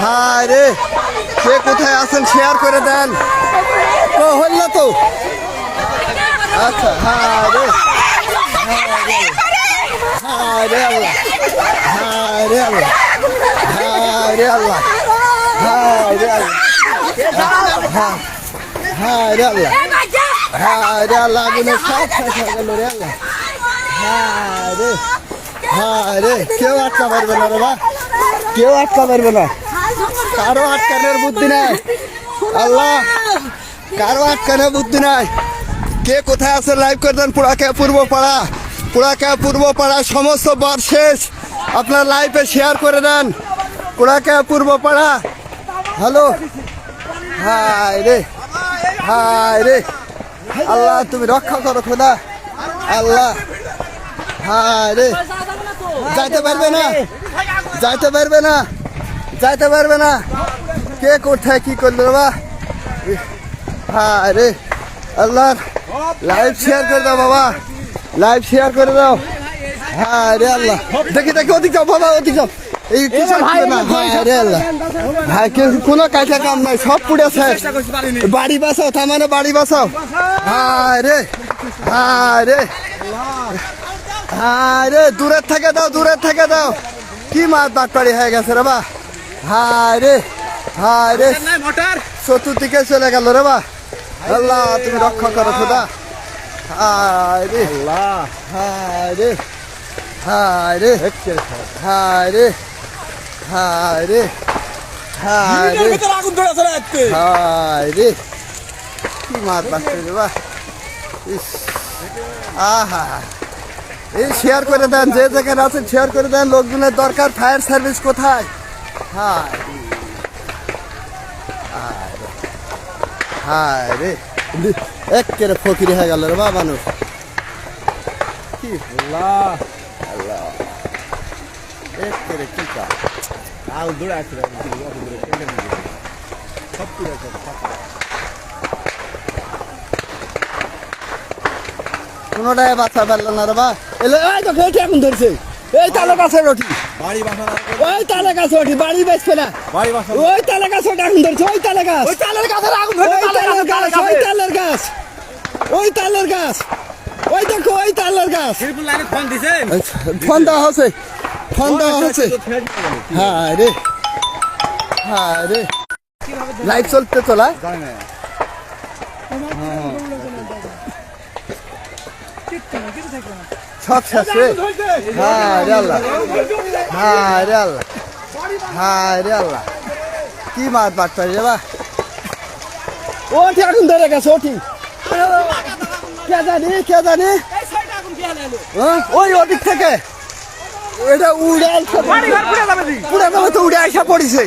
হায় রে কে কোথায় আছেন শেয়ার করে দেন হল না তো আচ্ছা হায় রে হায় রে আল্লাহ হায় রে আল্লাহ হায় রে আল্লাহ হায় রে আল্লাহ হায় রে আল্লাহ হায় রে আল্লাহ আগুনে সব শেষ হয়ে গেল রে আল্লাহ হায় হায় রে কেউ আটকা পারবে না রে বা কেউ আটকা পারবে না কারও আটকানোর বুদ্ধি নাই। আল্লাহ, কারও আটকানোর বুদ্ধি নাই। কে কোথায় আছে? লাইভ করে দেন পুরাকে পূর্ব পাড়া পুরাকে পূর্ব পাড়া সমস্ত বার শেষ। আপনার লাইভে শেয়ার করে দেন। পুরাকে পূর্ব পাড়া হ্যালো হায় রে হায় রে। আল্লাহ, তুমি রক্ষা করো খোদা। আল্লাহ, হায় রে। যাইতে পারবে না? যাইতে পারবে না? যাইতে পারবে না। কে কোথায় কি করল বাবা হায় রে। আল্লাহ লাইভ শেয়ার করে দাও বাবা। লাইভ শেয়ার করে দাও। হ্যাঁ রে আল্লাহ। দেখি দেখি ওদিক যাও বাবা ওদিক যাও। এই কিছু না? হ্যাঁ রে আল্লাহ। কোনো কাজে কাম নাই সব বাড়ি তার মানে বাড়ি হায় রে হায় রে। হায় রে দূরের থেকে দাও দূরের থেকে দাও। কি মাছ বাটপাড়ি হয়ে গেছে রে বা? হায় হায় রে চতুর্দিকে চলে গেল রে বা। আল্লাহ তুমি রক্ষা করো খোদা। হায় রে আল্লাহ হায় রে হায় রে হায় রে হায় রে হায় রে হায় রে কি মাছ বাঁচতে রে বা। ইস। আহা। এই শেয়ার করে দেন যে যেখানে আছেন শেয়ার করে দেন। লোকজনের দরকার ফায়ার সার্ভিস কোথায়? হায় রে। হায় রে। হায় রে একেবারে ফকির হয়ে গেল রে বা মানুষ কি আল্লাহ একেবারে কি কাজ আসছে আগুন ধরে সব পুরো কোনোটাই বাচ্চা পারল না রে বা এলে এই তো খেয়ে এখন ধরছে এই তালে গাছের রটি বাড়ি বাসা ওই তালে গাছ ওঠি বাড়ি বেচবে না। বাড়ি বাসা ওই তালে গাছ ওটা এখন ধরছে ওই তালে গাছ। ওই তালের গাছের আগুন ওই তালের গাছ ওই তালের গাছ। ওই তালের গাছ। ওই দেখো ওই তালের গাছ। ফোন দিছেন ফোন দেওয়া হচ্ছে ফোন দেওয়া হচ্ছে। হ্যাঁ রে হ্যাঁ রে। লাইভ চলতে জানি না। সব শেষ হ্যাঁ রে আল্লাহ। হ্যাঁ রে আল্লাহ। হ্যাঁ রে আল্লাহ। কি মাছ বাটতে রে বা? ওটি এখন ধরে গেছে ওটি কে জানি কে জানি? ওই ওদিক থেকে। এটা উড়ে আইসা পুরা বেলা তো উড়ে আইসা পড়িছে।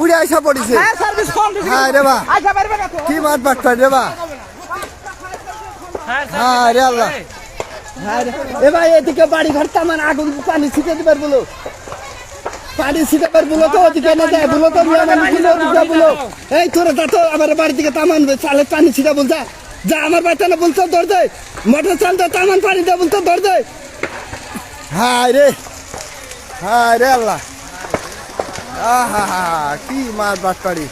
উড়ে আইসা পড়িছে। হ্যাঁ রে বা। কি মাছ বাটতে রে বা? হ্যাঁ রে আল্লাহ। হ্যাঁ। এ ভাই, এদিকে বাড়ি ঘর তামান আগুন পানি ছিটে দিবার বলো। পানি ছিটে পার বলো তো, ওদিকে না যায় বলো তো বলো এই তোরা যা তো, আমার বাড়ি দিকে তামান চালে পানি ছিটা বল, যা। আমার বাড়িতে না বলতো দৌড় দে। মোটর চাল তো তামান পানি দে বলতো দৌড় দে। হায় রে হায় রে আল্লাহ। আহা কি মাছ বাটপাড়ি।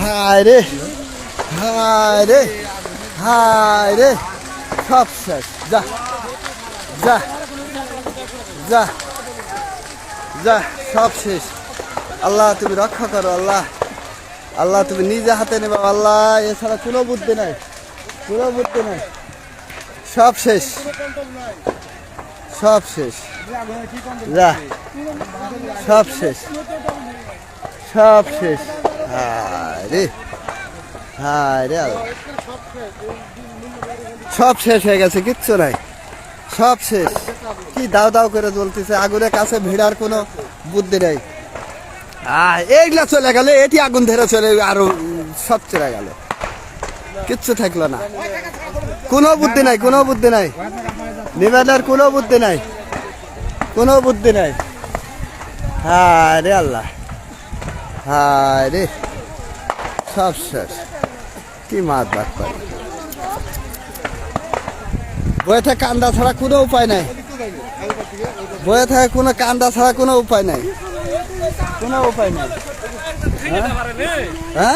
হায় রে হায় রে হায় রে। সব শেষ। যা যা যা যা, সব শেষ। আল্লাহ, তুমি রক্ষা করো, আল্লাহ। আল্লাহ, তুমি নিজে হাতে নেবে আল্লাহ। এছাড়া কোনো বুদ্ধি নাই, কোনো বুদ্ধি নাই। সব শেষ। সব শেষ। যা, সব শেষ। সব শেষ। হায় রে হায় রে সব শেষ হয়ে গেছে, কিচ্ছু নাই। সব শেষ। কি দাও দাও করে জ্বলতেছে, আগুনের কাছে ভিড়ার কোনো বুদ্ধি নেই। এইগুলা চলে গেলে, এটি আগুন ধরে চলে আরও সব চলে গেল। কিচ্ছু থাকল না। কোনো বুদ্ধি নাই, কোনো বুদ্ধি নাই। নিবেদার কোনো বুদ্ধি নাই। কোনো বুদ্ধি নাই। হ্যাঁ রে আল্লাহ। হ্যাঁ রে। সব শেষ। কি মাছ বাদ পাই বয়ে থাকে কান্দা ছাড়া কোনো উপায় নাই। বয়ে থাকে কোনো কান্দা ছাড়া কোনো উপায় নাই। কোনো উপায় নাই। হ্যাঁ?